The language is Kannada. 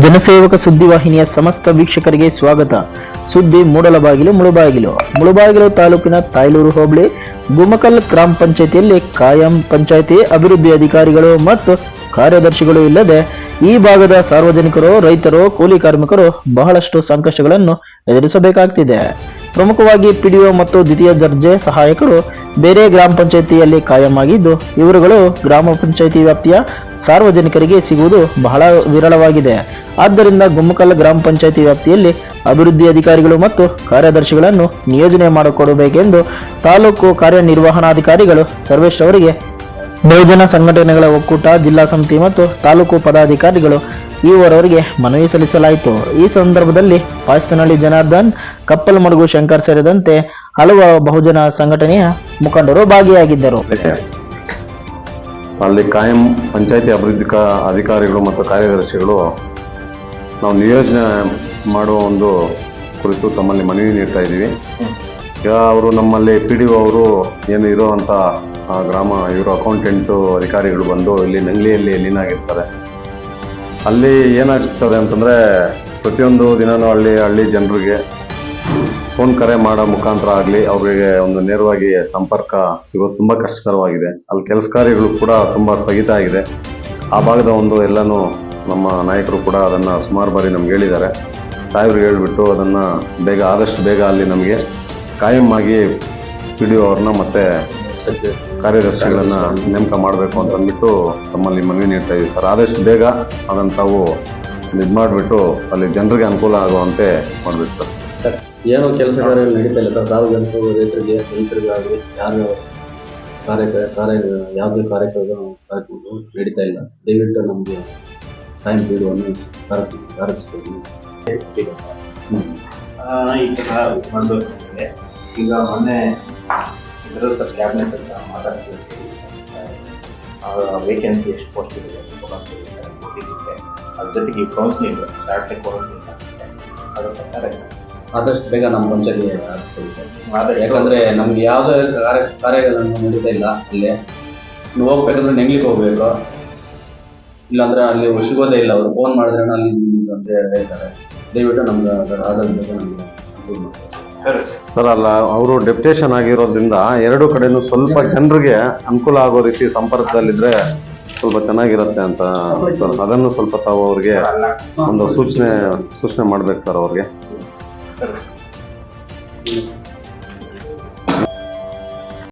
ಜನಸೇವಕ ಸುದ್ದಿವಾಹಿನಿಯ ಸಮಸ್ತ ವೀಕ್ಷಕರಿಗೆ ಸ್ವಾಗತ. ಸುದ್ದಿ ಮೂಡಲಬಾಗಿಲು ಮುಳುಬಾಗಿಲು ಮುಳುಬಾಗಿಲು ತಾಲೂಕಿನ ತಾಯ್ಲೂರು ಹೋಬಳಿ ಗುಮಕಲ್ ಗ್ರಾಮ ಪಂಚಾಯತಿಯಲ್ಲಿ ಕಾಯಂ ಪಂಚಾಯತಿ ಅಭಿವೃದ್ಧಿ ಅಧಿಕಾರಿಗಳು ಮತ್ತು ಕಾರ್ಯದರ್ಶಿಗಳು ಇಲ್ಲದೆ ಈ ಭಾಗದ ಸಾರ್ವಜನಿಕರು, ರೈತರು, ಕೂಲಿ ಕಾರ್ಮಿಕರು ಬಹಳಷ್ಟು ಸಂಕಷ್ಟಗಳನ್ನು ಎದುರಿಸಬೇಕಾಗ್ತಿದೆ. ಪ್ರಮುಖವಾಗಿ ಪಿಡಿಒ ಮತ್ತು ದ್ವಿತೀಯ ದರ್ಜೆ ಸಹಾಯಕರು ಬೇರೆ ಗ್ರಾಮ ಪಂಚಾಯಿತಿಯಲ್ಲಿ ಕಾಯಂ ಆಗಿದ್ದು, ಇವರುಗಳು ಗ್ರಾಮ ಪಂಚಾಯಿತಿ ವ್ಯಾಪ್ತಿಯ ಸಾರ್ವಜನಿಕರಿಗೆ ಸಿಗುವುದು ಬಹಳ ವಿರಳವಾಗಿದೆ. ಆದ್ದರಿಂದ ಗುಮ್ಮಕಲ್ ಗ್ರಾಮ ಪಂಚಾಯಿತಿ ವ್ಯಾಪ್ತಿಯಲ್ಲಿ ಅಭಿವೃದ್ಧಿ ಅಧಿಕಾರಿಗಳು ಮತ್ತು ಕಾರ್ಯದರ್ಶಿಗಳನ್ನು ನಿಯೋಜನೆ ಮಾಡಿಕೊಡಬೇಕೆಂದು ತಾಲೂಕು ಕಾರ್ಯನಿರ್ವಹಣಾಧಿಕಾರಿಗಳು ಸರ್ವೇಶ್ ಅವರಿಗೆ ಬಹುಜನ ಸಂಘಟನೆಗಳ ಒಕ್ಕೂಟ, ಜಿಲ್ಲಾ ಸಮಿತಿ ಮತ್ತು ತಾಲೂಕು ಪದಾಧಿಕಾರಿಗಳು ಈವರವರಿಗೆ ಮನವಿ ಸಲ್ಲಿಸಲಾಯಿತು. ಈ ಸಂದರ್ಭದಲ್ಲಿ ಪಾಯಸ್ತನಹಳ್ಳಿ ಜನಾರ್ದನ್ ಕಪ್ಪಲಮಡುಗು ಶಂಕರ್ ಸೇರಿದಂತೆ ಹಲವು ಬಹುಜನ ಸಂಘಟನೆಯ ಮುಖಂಡರು ಭಾಗಿಯಾಗಿದ್ದರು. ಅಲ್ಲಿ ಕಾಯಂ ಪಂಚಾಯತಿ ಅಭಿವೃದ್ಧಿ ಅಧಿಕಾರಿಗಳು ಮತ್ತು ಕಾರ್ಯದರ್ಶಿಗಳು ನಾವು ನಿಯೋಜನೆ ಮಾಡುವ ಒಂದು ಕುರಿತು ತಮ್ಮಲ್ಲಿ ಮನವಿ ನೀಡ್ತಾ ಇದ್ದೀವಿ. ಅವರು ನಮ್ಮಲ್ಲಿ ಪಿ ಡಿ ಒ ಅವರು ಏನು ಇರೋ ಆ, ಗ್ರಾಮ, ಇವರು ಅಕೌಂಟೆಂಟು ಅಧಿಕಾರಿಗಳು ಬಂದು ಇಲ್ಲಿ ನಂಗ್ಲಿಯಲ್ಲಿ ಲೀನಾಗಿರ್ತಾರೆ. ಅಲ್ಲಿ ಏನಾಗ್ತದೆ ಅಂತಂದರೆ, ಪ್ರತಿಯೊಂದು ದಿನವೂ ಹಳ್ಳಿ ಹಳ್ಳಿ ಜನರಿಗೆ ಫೋನ್ ಕರೆ ಮಾಡೋ ಮುಖಾಂತರ ಆಗಲಿ ಅವರಿಗೆ ಒಂದು ನೇರವಾಗಿ ಸಂಪರ್ಕ ಸಿಗೋದು ತುಂಬ ಕಷ್ಟಕರವಾಗಿದೆ. ಅಲ್ಲಿ ಕೆಲಸ ಕಾರ್ಯಗಳು ಕೂಡ ತುಂಬ ಸ್ಥಗಿತ ಆಗಿದೆ. ಆ ಭಾಗದ ಒಂದು ಎಲ್ಲನೂ ನಮ್ಮ ನಾಯಕರು ಕೂಡ ಅದನ್ನು ಸುಮಾರು ಬಾರಿ ನಮ್ಗೆ ಹೇಳಿದ್ದಾರೆ. ಸಾಹೇಬ್ರಿಗೆ ಹೇಳಿಬಿಟ್ಟು ಅದನ್ನು ಬೇಗ, ಆದಷ್ಟು ಬೇಗ ಅಲ್ಲಿ ನಮಗೆ ಕಾಯಂ ಆಗಿ ಪಿ ಡಿ ಅವ್ರನ್ನ ಮತ್ತೆ ಕಾರ್ಯದರ್ಶಿಗಳನ್ನ ನೇಮಕ ಮಾಡಬೇಕು ಅಂತ ಅಂದ್ಬಿಟ್ಟು ತಮ್ಮಲ್ಲಿ ಮನವಿ ನೀಡ್ತಾ ಇದ್ದೀವಿ ಸರ್. ಆದಷ್ಟು ಬೇಗ ಅದನ್ನು ತಾವು ಇದು ಮಾಡಿಬಿಟ್ಟು ಅಲ್ಲಿ ಜನರಿಗೆ ಅನುಕೂಲ ಆಗುವಂತೆ ಮಾಡಬೇಕು ಸರ್. ಏನು ಕೆಲಸ ಕಾರ್ಯಗಳು ನಡೀತಾ ಇಲ್ಲ ಸರ್. ಸಾರ್ವಜನಿಕರು ರೈತರಿಗೆ ರೈತರಿಗಾಗಲಿ ಯಾರು ಕಾರ್ಯ ಕಾರ್ಯ ಯಾವುದೇ ಕಾರ್ಯಕ್ರಮ ಕಾರ್ಯಕ್ರಮಗಳು ನಡೀತಾ ಇಲ್ಲ. ದಯವಿಟ್ಟು ನಮಗೆ ಟೈಮ್ ಪೀರಿಯಡನ್ನು ಕಾರ್ಯಕ್ರಮ ಆ, ಈ ಥರ ಮಾಡಬೇಕಾಗಿದೆ ಈಗ ಮೊನ್ನೆ ಇದರ ಕ್ಯಾಬಿನೆಟ್ ಅಂತ ಮಾತಾಡ್ತಿರ್ತೀವಿ ವೇಕೆನ್ಸಿ ಎಷ್ಟು ಪೋಸ್ಟ್ ಇದೆ ಕೊಟ್ಟಿದ್ದೆ. ಅದ್ರ ಜೊತೆಗೆ ಈ ಕೌನ್ಸಿಲಿಂಗ್ ಸ್ಟಾರ್ಟ್ ಕೌನ್ಸಿಲಿಂಗ್ ಅದ್ರ ಪ್ರಕಾರ ಆದಷ್ಟು ಬೇಗ ನಮ್ಮ ಪಂಚಾಯತಿ ಆಗ್ತದೆ ಸರ್. ಆದಷ್ಟು ಯಾಕಂದ್ರೆ ನಮ್ಗೆ ಯಾವುದೇ ಕಾರ್ಯ ಕಾರ್ಯಗಳನ್ನು ನಡೀತಾ ಇಲ್ಲ ಅಲ್ಲಿ. ನೀವು ಹೋಗ್ಬೇಕಂದ್ರೆ ನೆಂಗ್ಲಿಕ್ಕೆ ಹೋಗ್ಬೇಕು. ಇಲ್ಲಾಂದ್ರೆ ಅಲ್ಲಿ ಸಿಗೋದೇ ಇಲ್ಲ. ಅವರು ಫೋನ್ ಮಾಡಿದ್ರೆ ಅಲ್ಲಿ ಅಂತ ಹೇಳ್ತಾರೆ. ದಯವಿಟ್ಟು ನಮ್ಗೆ ನಮಗೆ ಸರ್. ಅಲ್ಲ ಅವರು ಡೆಪ್ಟೇಷನ್ ಆಗಿರೋದ್ರಿಂದ ಎರಡು ಕಡೆನೂ ಸ್ವಲ್ಪ ಜನರಿಗೆ ಅನುಕೂಲ ಆಗೋ ರೀತಿ ಸಂಪರ್ಕದಲ್ಲಿದ್ರೆ ಸ್ವಲ್ಪ ಚೆನ್ನಾಗಿರುತ್ತೆ ಅಂತ ಸರ್. ಅದನ್ನು ಸ್ವಲ್ಪ ತಾವು ಅವ್ರಿಗೆ ಒಂದು ಸೂಚನೆ ಸೂಚನೆ ಮಾಡ್ಬೇಕು ಸರ್ ಅವ್ರಿಗೆ.